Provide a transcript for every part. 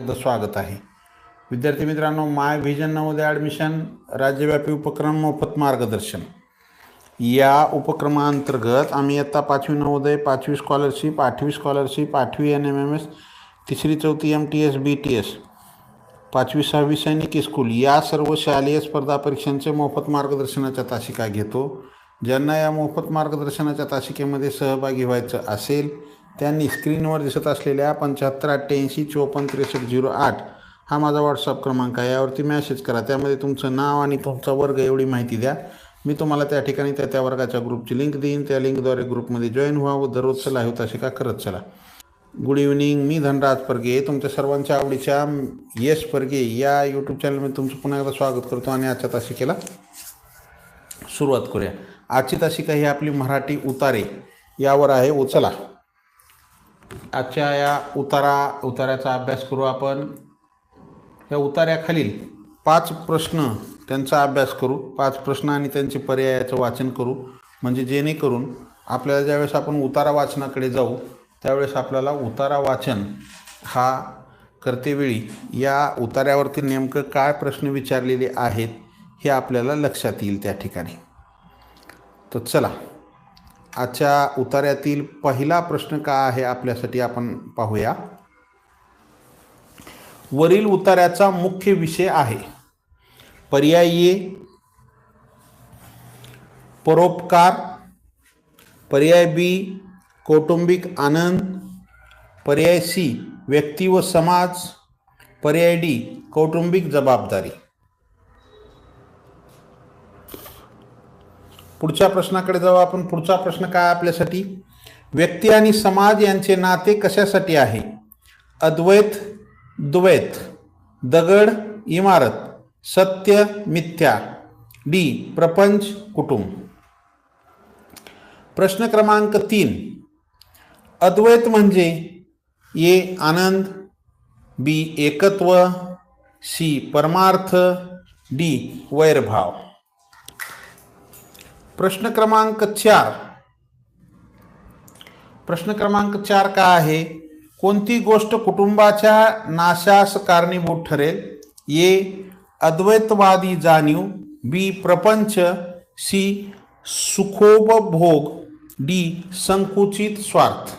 स्वागत आहे. विद्यार्थी मित्रांनो माय व्हिजन नवोदय ॲडमिशन राज्यव्यापी उपक्रम मोफत मार्गदर्शन. या उपक्रमाअंतर्गत आम्ही इयत्ता पाचवी नवोदय पाचवी स्कॉलरशिप आठवी स्कॉलरशिप आठवी एन एम एम एस तिसरी चौथी M T S B T S पाचवी सहावी सैनिक स्कूल या सर्व शालेय स्पर्धा परीक्षांचे मोफत मार्गदर्शनाच्या तासिका घेतो. ज्यांना या मोफत मार्गदर्शनाच्या तासिकेमध्ये सहभागी व्हायचं असेल त्यांनी स्क्रीनवर दिसत असलेल्या पंच्याहत्तर अठ्ठ्याऐंशी चोपन्न त्रेसष्ट झिरो आठ हा माझा व्हॉट्सअप क्रमांक आहे. यावरती मॅसेज करा. त्यामध्ये तुमचं नाव आणि तुमचा वर्ग एवढी माहिती द्या. मी तुम्हाला त्या ठिकाणी त्या त्या वर्गाच्या ग्रुपची लिंक देईन. त्या लिंकद्वारे ग्रुपमध्ये जॉईन व्हा व दररोज चला होता शिका करत चला. गुड इव्हनिंग मी धनराज परगे. तुमच्या सर्वांच्या आवडीच्या यश परगे या यूट्यूब चॅनलमध्ये तुमचं पुन्हा एकदा स्वागत करतो आणि आजच्या तासिकेला सुरुवात करूया. आजची तासिका ही आपली मराठी उतारे. यावर आहे. उचला आजच्या या उतारा उतार्याचा अभ्यास करू आपण. या उतार्याखालील पाच प्रश्न त्यांचा अभ्यास करू. पाच प्रश्न आणि त्यांचे पर्यायाचं वाचन करू. म्हणजे जेणेकरून आपल्याला ज्यावेळेस आपण उतारा वाचनाकडे जाऊ त्यावेळेस आपल्याला उतारा वाचन हा करतेवेळी या उतार्यावरती नेमकं काय प्रश्न विचारलेले आहेत हे आपल्याला लक्षात येईल त्या ठिकाणी. तर चला आजच्या उतार्यातील पहिला प्रश्न काय आहे आपल्यासाठी आपण पाहूया. वरील उतार्याचा मुख्य विषय आहे. पर्यायी परोपकार पर्याय बी कौटुंबिक आनंद पर्याय सी व्यक्ती व समाज पर्याय डी कौटुंबिक जबाबदारी. पुढच्या प्रश्नाकडे जाऊ आपण. पुढचा प्रश्न काय आपल्यासाठी? व्यक्ती आणि समाज यांचे नाते कशासाठी आहे? अद्वैत द्वैत दगड इमारत सत्य मिथ्या डी प्रपंच कुटुंब. प्रश्न क्रमांक तीन. अद्वैत म्हणजे ए आनंद बी एकत्व सी परमार्थ डी वैरभाव. प्रश्न क्रमांक चार. प्रश्न क्रमांक चार काय आहे? कोणती गोष्ट कुटुंबाच्या नाशास कारणीभूत ठरेल? ए अद्वैतवादी जाणीव बी प्रपंच सी सुखोपभोग डी संकुचित स्वार्थ.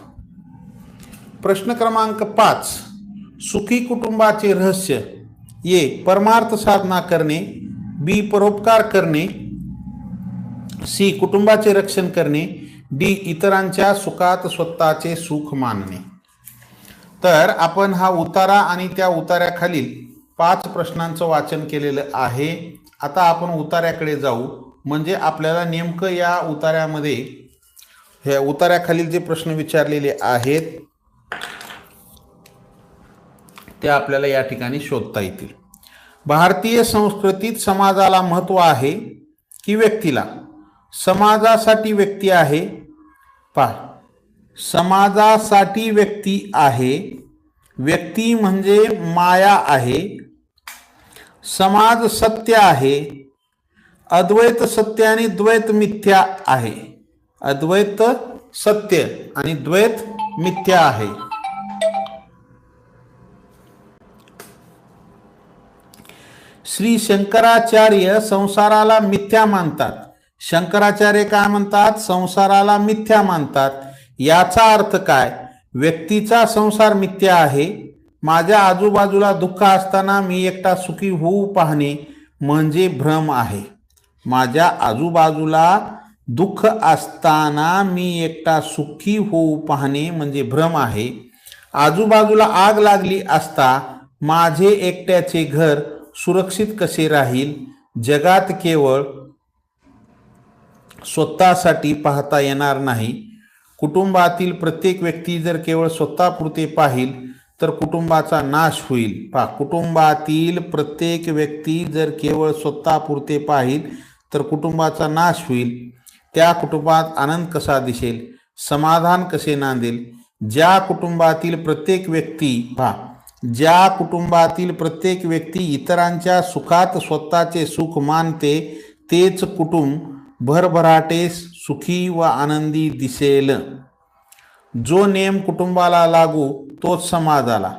प्रश्न क्रमांक पाच. सुखी कुटुंबाचे रहस्य. ए परमार्थ साधना करणे बी परोपकार करणे सी कुटुंबाचे रक्षण करणे डी इतरांच्या सुखात स्वतःचे सुख मानणे. तर आपण हा उतारा आणि त्या उतार्याखालील पाच प्रश्नांचं वाचन केलेलं आहे. आता आपण उतार्याकडे जाऊ. म्हणजे आपल्याला नेमकं या उतार्यामध्ये ह्या उतार्याखालील जे प्रश्न विचारलेले आहेत ते आपल्याला या ठिकाणी शोधता येतील. भारतीय संस्कृतीत समाजाला महत्त्व आहे की व्यक्तीला? समाजासाठी व्यक्ती आहे. पहा समाजासाठी व्यक्ती आहे. व्यक्ती म्हणजे माया आहे. समाज सत्य आहे. अद्वैत सत्य आणि द्वैत मिथ्या आहे. अद्वैत सत्य आणि द्वैत मिथ्या आहे. श्री शंकराचार्य संसाराला मिथ्या मानतात. शंकराचार्य काय म्हणतात? संसाराला मिथ्या मानतात. याचा अर्थ काय? व्यक्तीचा संसार मिथ्या आहे. माझ्या आजूबाजूला दुःख असताना मी एकटा सुखी होऊ पाहणे म्हणजे भ्रम आहे. माझ्या आजूबाजूला दुःख असताना मी एकटा सुखी होऊ पाहणे म्हणजे भ्रम आहे. आजूबाजूला आग लागली असता माझे एकट्याचे घर सुरक्षित कसे राहील? जगात केवळ स्वतःसाठी पाहता येणार नाही. कुटुंबातील प्रत्येक व्यक्ती जर केवळ स्वतःपुरते पाहिल तर कुटुंबाचा नाश होईल. पहा कुटुंबातील प्रत्येक व्यक्ती जर केवळ स्वतःपुरते पाहिल तर कुटुंबाचा नाश होईल. त्या कुटुंबात आनंद कसा दिसेल? समाधान कसे नांदेल? ज्या कुटुंबातील प्रत्येक व्यक्ती पहा ज्या कुटुंबातील प्रत्येक व्यक्ती इतरांच्या सुखात स्वतःचे सुख मानते तेच कुटुंब भरभराटे सुखी व आनंदी दिसेल. जो नियम कुटुंबाला लागू तोच समाजाला.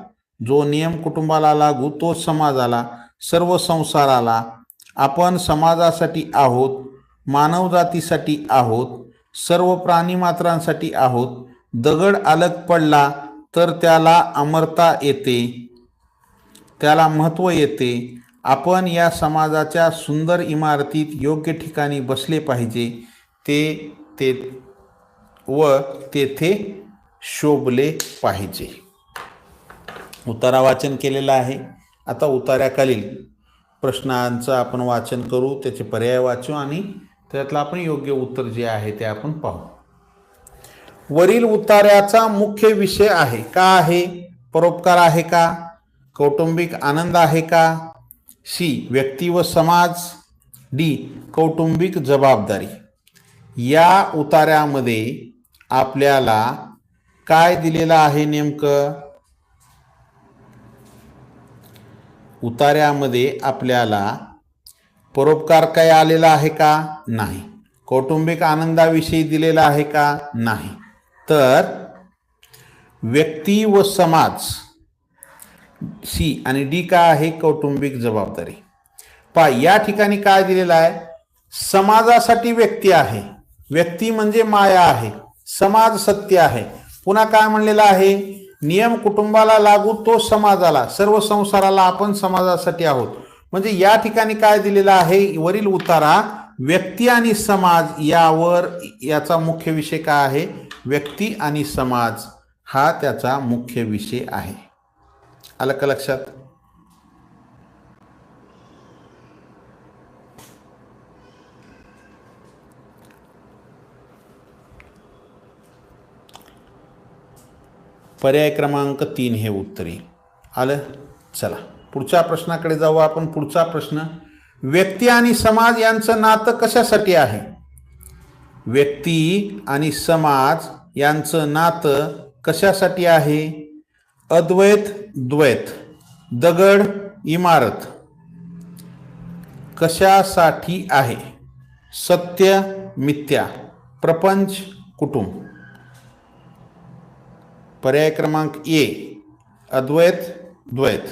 जो नियम कुटुंबाला लागू तोच समाजाला. सर्व संसाराला. आपण समाजासाठी आहोत मानवजातीसाठी आहोत सर्व प्राणीमात्रांसाठी आहोत. दगड अलग पडला तर त्याला अमरता येते. त्याला महत्त्व येते. आपण या समाजाच्या सुंदर इमारतीत योग्य ठिकाणी बसले पाहिजे ते ते व तेथे शोभले पाहिजे. उतारा वाचन केलेलं आहे. आता उतार्याखालील प्रश्नांचं आपण वाचन करू त्याचे पर्याय वाचू आणि त्यातलं आपण योग्य उत्तर जे आहे ते आपण पाहू. वरील उतार्याचा मुख्य विषय आहे. का आहे? परोपकार आहे का? कौटुंबिक आनंद आहे का? सी व्यक्ती व समाज. डी कौटुंबिक जबाबदारी. या उतार्यामध्ये आपल्याला काय दिलेलं आहे नेमकं? उतार्यामध्ये आपल्याला परोपकार काय आलेला आहे का? नाही. कौटुंबिक आनंदाविषयी दिलेला आहे का? नाही. तर व्यक्ती व समाज. सी आणि डी काय आहे कौटुंबिक जबाबदारी. पा या ठिकाणी काय दिलेलं आहे? समाजासाठी व्यक्ती आहे. व्यक्ती म्हणजे माया आहे. समाज सत्य आहे. पुन्हा काय म्हणलेलं आहे? नियम कुटुंबाला लागू तो समाजाला सर्व संसाराला आपण समाजासाठी आहोत. म्हणजे या ठिकाणी काय दिलेलं आहे? वरील उतारा व्यक्ती आणि समाज यावर याचा मुख्य विषय काय आहे? व्यक्ती आणि समाज हा त्याचा मुख्य विषय आहे. आलं का लक्षात? पर्याय क्रमांक तीन हे उत्तर. येईल आलं? चला. पुढच्या प्रश्नाकडे जाऊ आपण. पुढचा प्रश्न. व्यक्ती आणि समाज यांचं नातं कशासाठी आहे? व्यक्ती आणि समाज यांचं नातं कशासाठी आहे? अद्वैत द्वैत दगड इमारत. कशासाठी आहे? सत्य मिथ्या प्रपंच कुटुंब. पर्याय क्रमांक ए अद्वैत द्वैत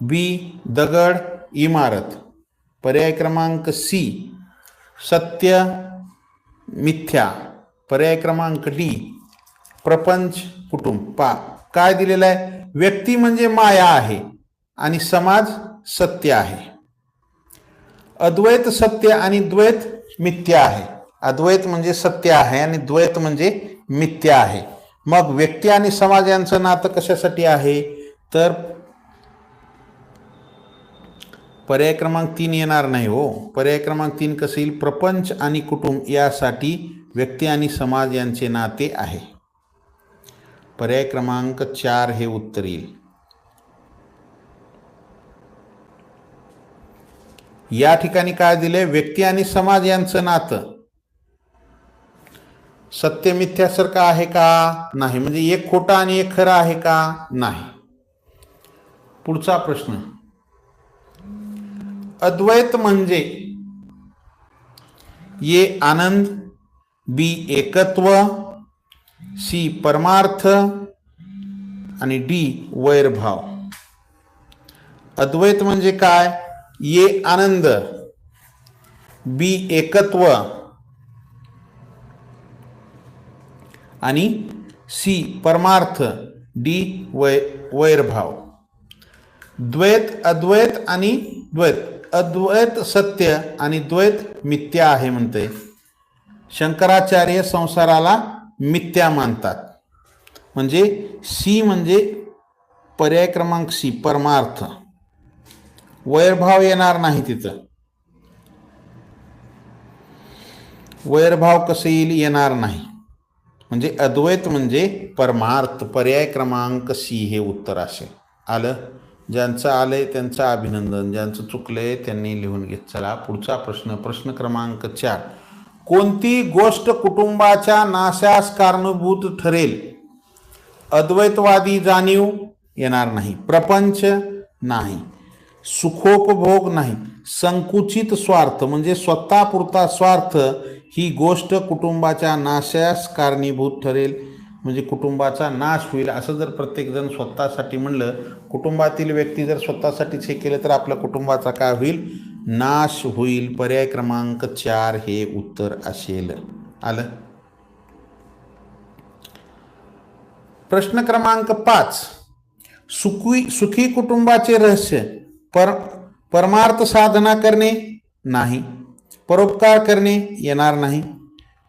बी दगड इमारत. पर्याय क्रमांक सी सत्य मिथ्या. पर्याय क्रमांक डी प्रपंच कुटुंब. पा काय दिलेलं आहे? व्यक्ती म्हणजे माया आहे आणि समाज सत्य आहे. अद्वैत सत्य आणि द्वैत मिथ्या आहे. अद्वैत म्हणजे सत्य आहे आणि द्वैत म्हणजे मिथ्या आहे. मग व्यक्ती आणि समाज यांचं नातं कशासाठी आहे? तर पर्याय क्रमांक तीन येणार नाही हो. पर्याय क्रमांक तीन कसं येईल? प्रपंच आणि कुटुंब यासाठी व्यक्ती आणि समाज यांचे नाते आहे. पर्याय क्रमांक चार हे उत्तर येईल. या ठिकाणी काय दिले व्यक्ती आणि समाज यांचं नातं. सत्य मिथ्यासारखं आहे का? नाही. म्हणजे एक खोटा आणि एक खरं आहे का? नाही. पुढचा प्रश्न. अद्वैत म्हणजे ये आनंद बी एकत्व सी परमार्थ आणि डी वैरभाव. अद्वैत म्हणजे काय? ये आनंद बी एकत्व आणि सी परमार्थ डी वै वैरभाव. द्वैत अद्वैत आणि द्वैत. अद्वैत सत्य आणि द्वैत मिथ्या आहे म्हणते. शंकराचार्य संसाराला मिथ्या मानतात. म्हणजे सी म्हणजे पर्याय क्रमांक सी परमार्थ. वैरभाव येणार नाही तिथं. वैरभाव कसं येईल येणार नाही. म्हणजे अद्वैत म्हणजे परमार्थ पर्याय क्रमांक सी हे उत्तर असेल. आलं? ज्यांचं आलंय त्यांचं अभिनंदन ज्यांचं चुकलंय त्यांनी लिहून घेत चला. पुढचा प्रश्न प्रश्न क्रमांक चार. कोणती गोष्ट कुटुंबाच्या नाशास कारणीभूत ठरेल? अद्वैतवादी जाणीव येणार नाही. प्रपंच नाही. सुखोपभोग नाही. संकुचित स्वार्थ म्हणजे स्वतःपुरता स्वार्थ ही गोष्ट कुटुंबाच्या नाशास कारणीभूत ठरेल. म्हणजे कुटुंबाचा नाश होईल. असं जर प्रत्येकजण स्वतःसाठी म्हणलं कुटुंबातील व्यक्ती जर स्वतःसाठीच हे केलं तर आपल्या कुटुंबाचा काय होईल? नाश होईल पर्याय क्रमांक चार हे उत्तर असेल. आलं? प्रश्न क्रमांक पाच. सुखी सुखी कुटुंबाचे रहस्य. पर परमार्थ साधना करणे नाही. परोपकार करणे येणार नाही.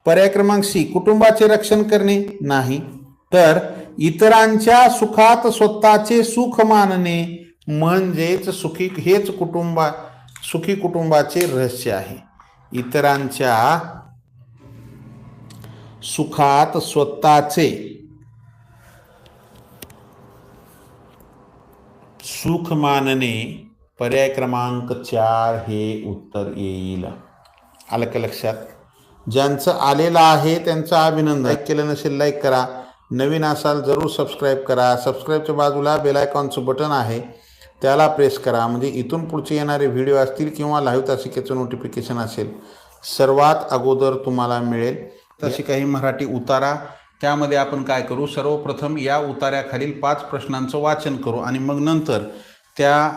पर्याय क्रमांक सी. कुटुंबाचे रक्षण करणे नाही. तर इतरांच्या सुखात स्वतःचे सुख मानणे म्हणजेच सुखी हेच कुटुंबा सुखी कुटुंबाचे रहस्य आहे. इतरांच्या सुखात स्वतःचे सुख मानणे पर्याय क्रमांक चार हे उत्तर येईल. आलं का लक्षात? ज्यांचं आलेलं आहे त्यांचं अभिनंदन. लाईक केलं नसेल लाईक करा. नवीन असाल जरूर सबस्क्राईब करा. सबस्क्राईबच्या बाजूला बेल आयकॉनचं बटन आहे. त्याला प्रेस करा. म्हणजे इथून पुढचे येणारे व्हिडिओ असतील किंवा लाईव्ह तासिकेचं नोटिफिकेशन असेल सर्वात अगोदर तुम्हाला मिळेल. तशी काही मराठी उतारा. त्यामध्ये आपण काय करू? सर्वप्रथम या उतार्याखालील पाच प्रश्नांचं वाचन करू आणि मग नंतर त्या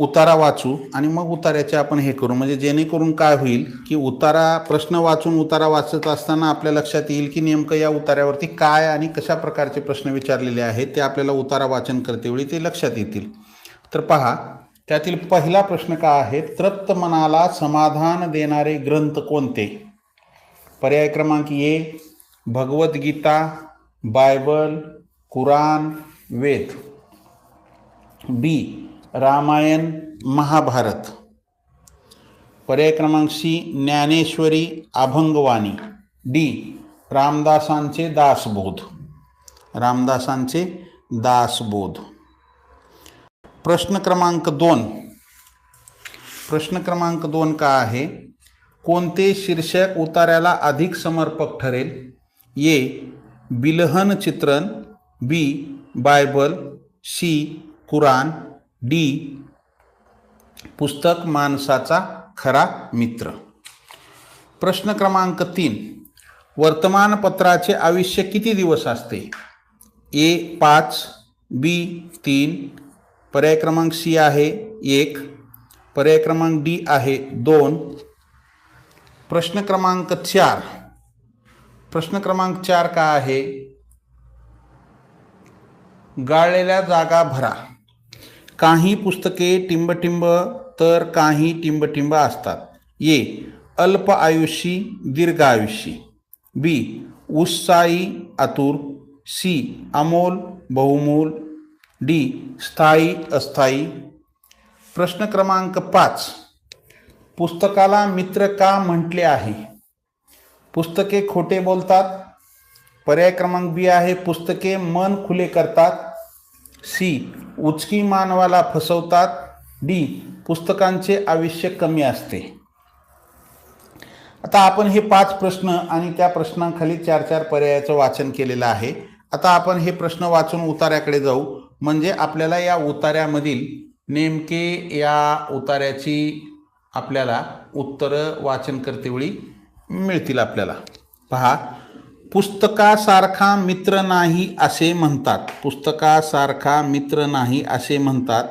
उतारा वाचू आणि मग उतार्याचे आपण हे करू. म्हणजे जेणेकरून काय होईल की उतारा प्रश्न वाचून उतारा वाचत असताना आपल्या लक्षात येईल की नेमकं या उतार्यावरती काय आणि कशा प्रकारचे प्रश्न विचारलेले आहेत ते आपल्याला उतारा वाचन करतेवेळी ते लक्षात येतील. तर पहा त्यातील पहिला प्रश्न काय आहे? तृप्त मनाला समाधान देणारे ग्रंथ कोणते? पर्याय क्रमांक A Bhagavad Gita Bible Quran Veda. B Ramayana Mahabharata. पर्याय क्रमांक सी ज्ञानेश्वरी अभंगवाणी. डी रामदासांचे दासबोध. रामदासांचे दासबोध. प्रश्न क्रमांक दोन. प्रश्न क्रमांक दोन का आहे? कोणते शीर्षक उतार्याला अधिक समर्पक ठरेल? ए बिलहन चित्रण B Bible C Quran D. पुस्तक माणसाचा खरा मित्र. प्रश्न क्रमांक तीन. वर्तमानपत्राचे आयुष्य किती दिवस असते? ए पाच बी तीन पर्याय क्रमांक सी आहे एक पर्याय क्रमांक डी आहे दोन. प्रश्न क्रमांक चार. प्रश्न क्रमांक चार का आहे? गाळलेल्या जागा भरा. काही पुस्तके टिंबटिंब तर काही टिंबटिंब असतात. ये अल्प आयुषी दीर्घ आयुषी बी. उत्साही आतुर. सी. अमोल बहुमोल. डी. स्थायी अस्थायी. प्रश्न क्रमांक पाच. पुस्तकाला मित्र का म्हटले आहे? पुस्तके खोटे बोलतात. पर्याय क्रमांक बी आहे पुस्तके मन खुले करतात. सी. उचकी मानवाला फसवतात. डी. पुस्तकांचे आयुष्य कमी असते. आता आपण हे पाच प्रश्न आणि त्या प्रश्नांखाली चार चार पर्यायाचं वाचन केलेलं आहे. आता आपण हे प्रश्न वाचून उतार्याकडे जाऊ. म्हणजे आपल्याला या उतार्यामधील नेमके या उतार्याची आपल्याला उत्तरं वाचन करतेवेळी मिळतील आपल्याला. पहा. पुस्तकासारखा मित्र नाही असे म्हणतात. पुस्तकासारखा मित्र नाही असे म्हणतात.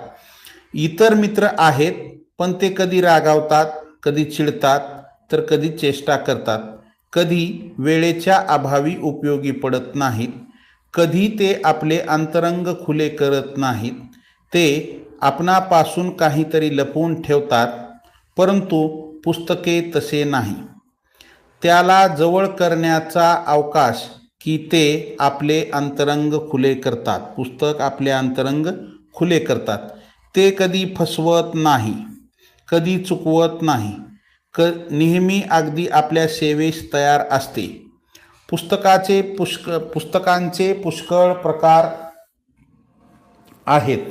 इतर मित्र आहेत पण ते कधी रागावतात कधी चिडतात तर कधी चेष्टा करतात. कधी वेळेच्या अभावी उपयोगी पडत नाहीत. कधी ते आपले अंतरंग खुले करत नाहीत. ते आपणापासून काहीतरी लपवून ठेवतात परंतु पुस्तके तसे नाही. त्याला जवळ करण्याचा अवकाश की ते आपले अंतरंग खुले करतात. पुस्तक आपले अंतरंग खुले करतात. ते कधी फसवत नाही कधी चुकवत नाही. क नेहमी अगदी आपल्या सेवेस तयार असते. पुस्तकाचे पुष्क पुस्तकांचे पुष्कळ प्रकार आहेत.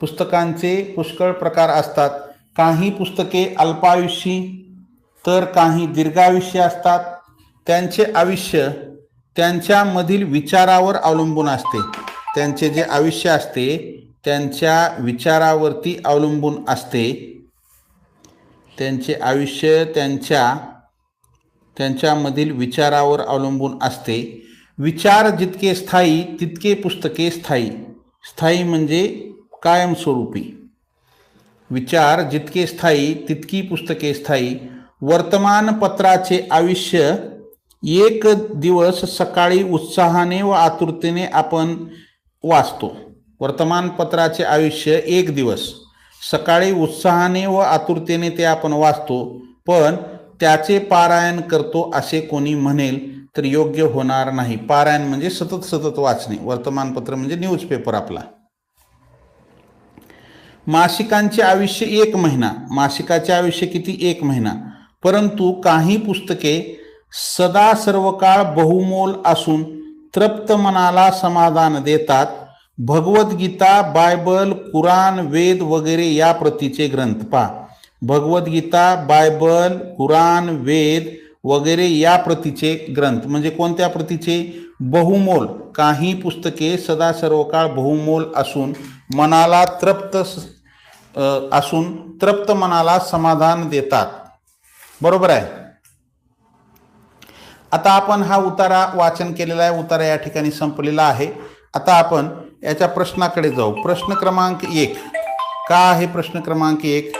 पुस्तकांचे पुष्कळ प्रकार असतात. काही पुस्तके अल्पायुषी तर काही दीर्घायुष्य असतात. त्यांचे आयुष्य त्यांच्यामधील विचारावर अवलंबून असते. त्यांचे जे आयुष्य असते त्यांच्या विचारावरती अवलंबून असते. त्यांचे आयुष्य त्यांच्या त्यांच्यामधील विचारावर अवलंबून असते. विचार जितके स्थायी तितके पुस्तके स्थायी. स्थायी म्हणजे कायमस्वरूपी. विचार जितके स्थायी तितकी पुस्तके स्थायी. वर्तमानपत्राचे आयुष्य एक दिवस सकाळी उत्साहाने व आतुरतेने आपण वाचतो. वर्तमानपत्राचे आयुष्य एक दिवस सकाळी उत्साहाने व आतुरतेने ते आपण वाचतो पण त्याचे पारायण करतो असे कोणी म्हणेल तर योग्य होणार नाही. पारायण म्हणजे सतत सतत वाचणे. वर्तमानपत्र म्हणजे न्यूजपेपर आपला. मासिकांचे आयुष्य एक महिना. मासिकाचे आयुष्य किती? एक महिना. परंतु काही पुस्तके सदा सर्व काळ बहुमोल असून तृप्त मनाला समाधान देतात. भगवद्गीता बायबल कुराण वेद वगैरे या प्रतीचे ग्रंथ पहा. भगवद्गीता बायबल कुराण वेद वगैरे या प्रतीचे ग्रंथ. म्हणजे कोणत्या प्रतीचे? बहुमोल. काही पुस्तके सदा सर्व काळ बहुमोल असून मनाला तृप्त स- असून तृप्त मनाला समाधान देतात. बरोबर आहे. आता आपण हा उतारा वाचन केलेला आहे उतारा या ठिकाणी संपलेला आहे. आता आपण याच्या प्रश्नाकडे जाऊ. प्रश्न क्रमांक एक. का आहे प्रश्न क्रमांक एक?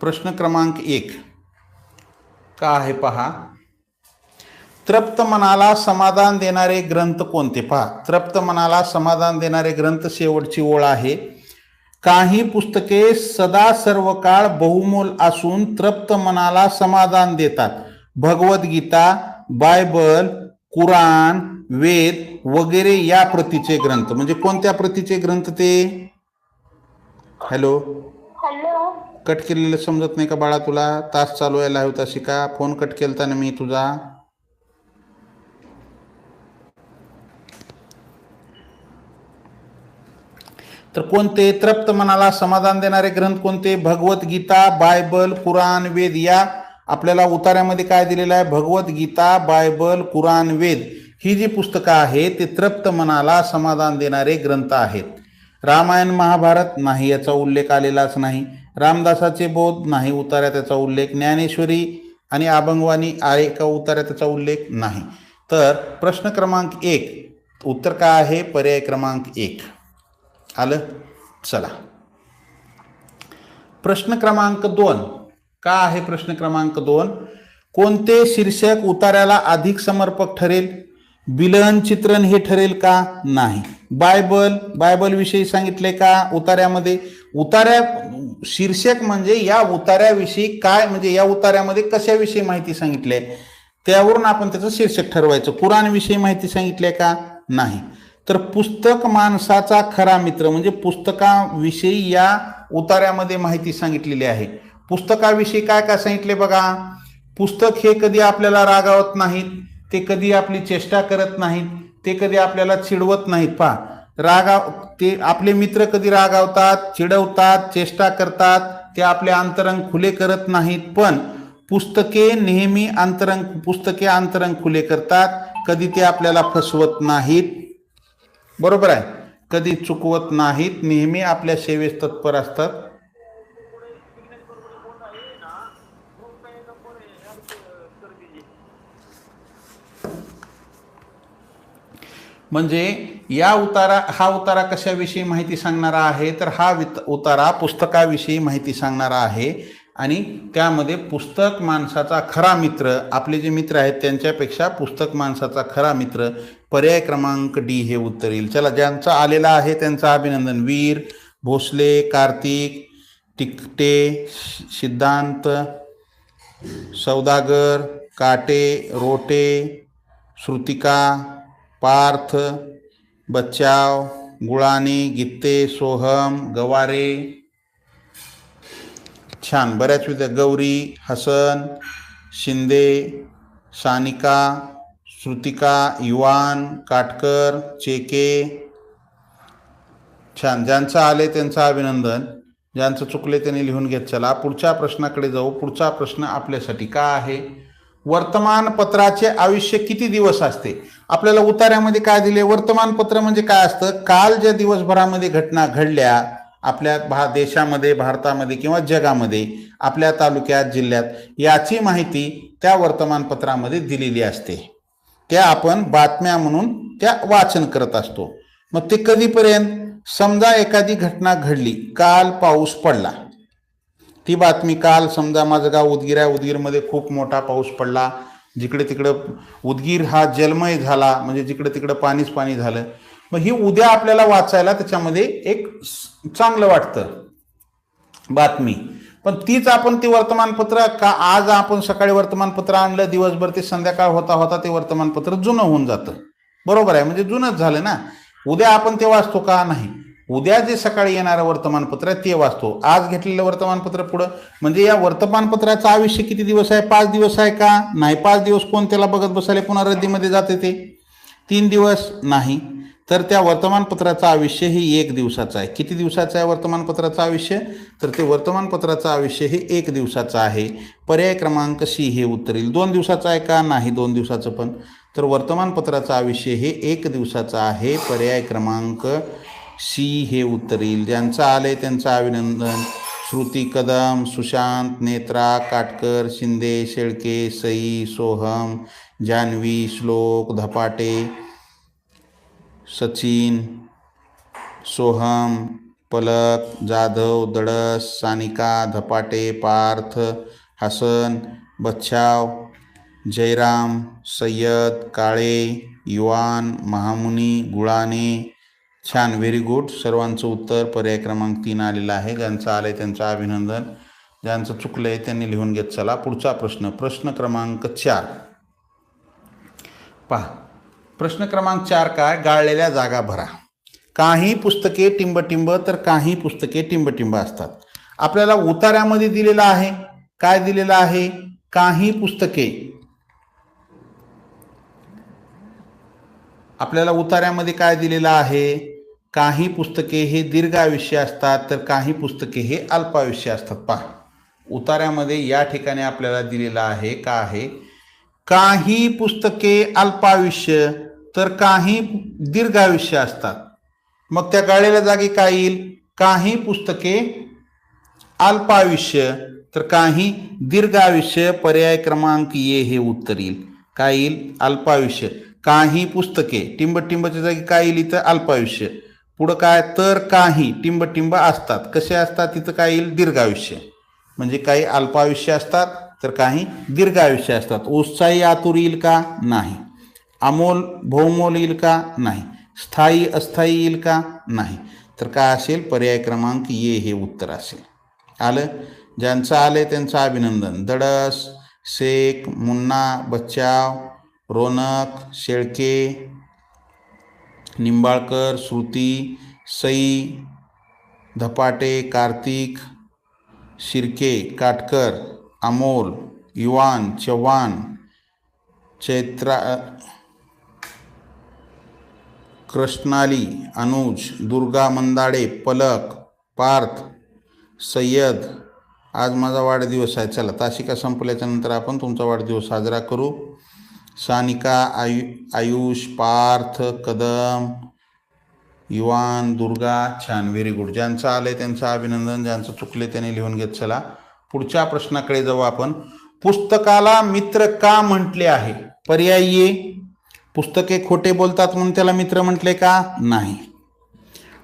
प्रश्न क्रमांक एक. का आहे पहा. तृप्त मनाला समाधान देणारे ग्रंथ कोणते? पहा तृप्त मनाला समाधान देणारे ग्रंथ शेवटची ओळ आहे. काही पुस्तके सदा सर्व काळ बहुमोल असून तृप्त मनाला समाधान देतात. भगवद्गीता बायबल कुराण वेद वगैरे या प्रतीचे ग्रंथ. म्हणजे कोणत्या प्रतीचे ग्रंथ ते? हॅलो? हॅलो? कट केलेलं समजत नाही का बाळा तुला? तास चालू आहे लाईव्ह तशी का फोन कट केलता ना मी तुझा? तर कोणते तृप्त मनाला समाधान देणारे ग्रंथ कोणते? भगवद्गीता बायबल कुराण वेद या आपल्याला उतार्यामध्ये काय दिलेलं आहे? भगवद्गीता बायबल कुराण वेद ही जी पुस्तकं आहेत ते तृप्त मनाला समाधान देणारे ग्रंथ आहेत. रामायण महाभारत नाही याचा उल्लेख आलेलाच नाही. रामदासाचे बोध नाही उतार्यात त्याचा उल्लेख. ज्ञानेश्वरी आणि अभंगवाणी आहे का उतार्यात त्याचा उल्लेख नाही. तर प्रश्न क्रमांक एक उत्तर काय आहे? पर्याय क्रमांक एक. आलं? चला. प्रश्न क्रमांक दोन. का आहे प्रश्न क्रमांक दोन? कोणते शीर्षक उतार्याला अधिक समर्पक ठरेल? बिलन चित्रण हे ठरेल का? नाही. बायबल बायबल विषयी सांगितले का उतार्यामध्ये उतार्या शीर्षक म्हणजे या उतार्याविषयी काय म्हणजे या उतार्यामध्ये कशाविषयी माहिती सांगितली आहे? त्यावरून आपण त्याचं शीर्षक ठरवायचं. कुराणविषयी माहिती सांगितली आहे का? नाही. तर पुस्तक माणसाचा खरा मित्र म्हणजे पुस्तकाविषयी या उतार्यामध्ये माहिती सांगितलेली आहे. पुस्तकाविषयी काय काय सांगितले बघा? पुस्तक हे कधी आपल्याला रागावत नाहीत ते कधी आपली चेष्टा करत नाहीत ते कधी आपल्याला चिडवत नाहीत. पहा रागाव ते आपले मित्र कधी रागावतात चिडवतात चेष्टा करतात ते आपले अंतरंग खुले करत नाहीत. पण पुस्तके नेहमी अंतरंग पुस्तके अंतरंग खुले करतात कधी ते आपल्याला फसवत नाहीत. बरोबर आहे. कधी चुकवत नाहीत नेहमी आपल्या सेवेस तत्पर असतात. म्हणजे या उतारा हा उतारा कशाविषयी माहिती सांगणारा आहे? तर हा वि उतारा पुस्तकाविषयी माहिती सांगणारा आहे. आणि त्यामध्ये पुस्तक माणसाचा खरा मित्र आपले जे मित्र आहेत त्यांच्यापेक्षा पुस्तक माणसाचा खरा मित्र पर्याय क्रमांक डी हे उत्तर येईल. चला ज्यांचा आलेला आहे त्यांचा अभिनंदन. वीर भोसले कार्तिक टिकटे सिद्धांत सौदागर काटे रोटे श्रुतिका पार्थ बच्चाव गुळानी गित्ते सोहम गवारे. छान बऱ्याच विद्या गौरी हसन शिंदे सानिका श्रुतिका युवान काटकर चेके. छान. ज्यांचं आले त्यांचं अभिनंदन. ज्यांचं चुकले त्यांनी लिहून घेत चला. पुढच्या प्रश्नाकडे जाऊ. पुढचा प्रश्न आपल्यासाठी का आहे? वर्तमानपत्राचे आयुष्य किती दिवस असते? आपल्याला उतार्यामध्ये काय दिले? वर्तमानपत्र म्हणजे काय असतं? काल ज्या दिवसभरामध्ये घटना घडल्या आपल्या भा देशामध्ये भारतामध्ये किंवा जगामध्ये आपल्या तालुक्यात जिल्ह्यात याची माहिती त्या वर्तमानपत्रामध्ये दिलेली असते. त्या आपण बातम्या म्हणून त्या वाचन करत असतो. मग ते कधीपर्यंत? समजा एखादी घटना घडली काल पाऊस पडला. ती बातमी काल समजा माझं गाव उदगीर आहे उदगीरमध्ये खूप मोठा पाऊस पडला. जिकडे तिकडं उदगीर हा जलमय झाला म्हणजे जिकडे तिकडं पाणीच पाणी झालं. मग ही उद्या आपल्याला वाचायला त्याच्यामध्ये एक स- चांगलं वाटतं. बातमी. पण तीच आपण ती वर्तमानपत्र का आज आपण सकाळी वर्तमानपत्र आणलं दिवसभर ते संध्याकाळ होता होता ते वर्तमानपत्र जुनं होऊन जातं. बरोबर आहे? म्हणजे जुनंच झालं ना. उद्या आपण ते वाचतो का नाही? उद्या जे सकाळी येणारं वर्तमानपत्र आहे ते वाचतो. आज घेतलेलं वर्तमानपत्र पुढं? म्हणजे या वर्तमानपत्राचं आयुष्य किती दिवस आहे? पाच दिवस आहे का? नाही पाच दिवस कोण त्याला बघत बसायला? पुन्हा रद्दीमध्ये जाते ते. तीन दिवस नाही. तर त्या वर्तमानपत्राचं आयुष्य हे एक दिवसाचं आहे. किती दिवसाचं आहे वर्तमानपत्राचं आयुष्य तर ते वर्तमानपत्राचं आयुष्य हे एक दिवसाचं आहे. पर्याय क्रमांक सी हे उत्तर येईल दोन दिवसाचं आहे का? नाही दोन दिवसाचं पण. तर वर्तमानपत्राचं आयुष्य हे एक दिवसाचं आहे. पर्याय क्रमांक सी हे उत्तर येईल ज्यांचं आहे त्यांचं अभिनंदन. श्रुती कदम सुशांत नेत्रा काटकर शिंदे शेळके सई सोहम जान्हवी श्लोक धपाटे सचिन सोहम पलक जाधव दडस सानिका धपाटे पार्थ हसन बच्छाव जयराम सय्यद काळे युवान महामुनी गुळाने. छान व्हेरी गुड सर्वांचं उत्तर पर्याय क्रमांक तीन आलेलं आहे. ज्यांचं आलं आहे त्यांचं अभिनंदन. ज्यांचं चुकलं आहे त्यांनी लिहून घेत चला. पुढचा प्रश्न. प्रश्न क्रमांक चार. पहा. प्रश्न क्रमांक चार काय? गाळलेल्या जागा भरा. काही पुस्तके टिंबटिंब तर काही पुस्तके टिंबटिंब असतात. आपल्याला उतार्यामध्ये दिलेलं आहे. काय दिलेलं आहे? काही पुस्तके. आपल्याला उतार्यामध्ये काय दिलेलं आहे? काही पुस्तके हे दीर्घायुष्य असतात तर काही पुस्तके हे अल्पायुष्य असतात. पहा. उतार्यामध्ये या ठिकाणी आपल्याला दिलेलं आहे का आहे? काही पुस्तके अल्पायुष्य तर काही दीर्घायुष्य असतात. मग त्या गाळलेल्या जागी काय येईल? काही पुस्तके अल्पायुष्य तर काही दीर्घायुष्य पर्याय क्रमांक ये हे उत्तर येईल. काय येईल? अल्पायुष्य. काही पुस्तके टिंब टिंबच्या जागी काय येईल इथं? अल्पायुष्य. पुढं काय? तर काही टिंब टिंब असतात. कसे असतात? तिथं काय येईल? दीर्घायुष्य. म्हणजे काही अल्पायुष्य असतात तर काही दीर्घ आयुष्य असतात. उत्साही आतुर येईल का? नाही. अमोल भौमोल येईल का? नाही. स्थायी अस्थायी येईल का? नाही. तर काय असेल? पर्याय क्रमांक ये हे उत्तर असेल. आलं? ज्यांचं आलं त्यांचं अभिनंदन. दडस शेख मुन्ना बच्चाव रोनक शेळके निंबाळकर श्रुती सई धपाटे कार्तिक शिर्के काटकर अमोल युवान चव्हाण चैत्रा कृष्णाली अनुज दुर्गा मंदाडे पलक पार्थ सय्यद. आज माझा वाढदिवस आहे. चला तासिका संपल्याच्या नंतर आपण तुमचा वाढदिवस साजरा करू. सानिका आयु आयुष पार्थ कदम युवान दुर्गा छान व्हेरी गुड ज्यांचं आलं आहे त्यांचं अभिनंदन ज्यांचं चुकले त्यांनी लिहून घेत चला. पुढच्या प्रश्नाकडे जाऊ आपण. पुस्तकाला मित्र का म्हटले आहे? पर्यायी पुस्तके खोटे बोलतात म्हणून त्याला मित्र म्हटले का? नाही.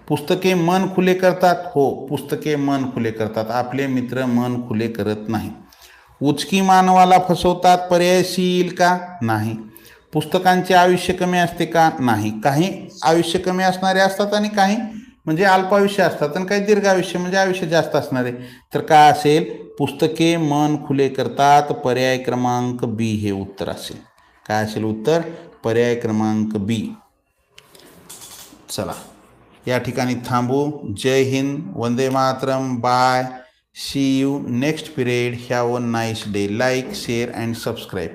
पुस्तके मन खुले करतात? हो पुस्तके मन खुले करतात. आपले मित्र मन खुले करत नाही. उचकी मानवाला फसवतात? पर्यायशी येईल का? नाही. पुस्तकांचे आयुष्य कमी असते का? नाही. काही आयुष्य कमी असणारे असतात आणि काही म्हणजे अल्पायुष्य असतात आणि काही दीर्घ आयुष्य म्हणजे आयुष्य जास्त असणारे तर काय असेल? पुस्तके मन खुले करतात पर्याय क्रमांक बी हे उत्तर असेल. काय असेल उत्तर? पर्याय क्रमांक बी चला या ठिकाणी थांबू. Jai Hind Vande Mataram bye. See you next period have a nice day like share and subscribe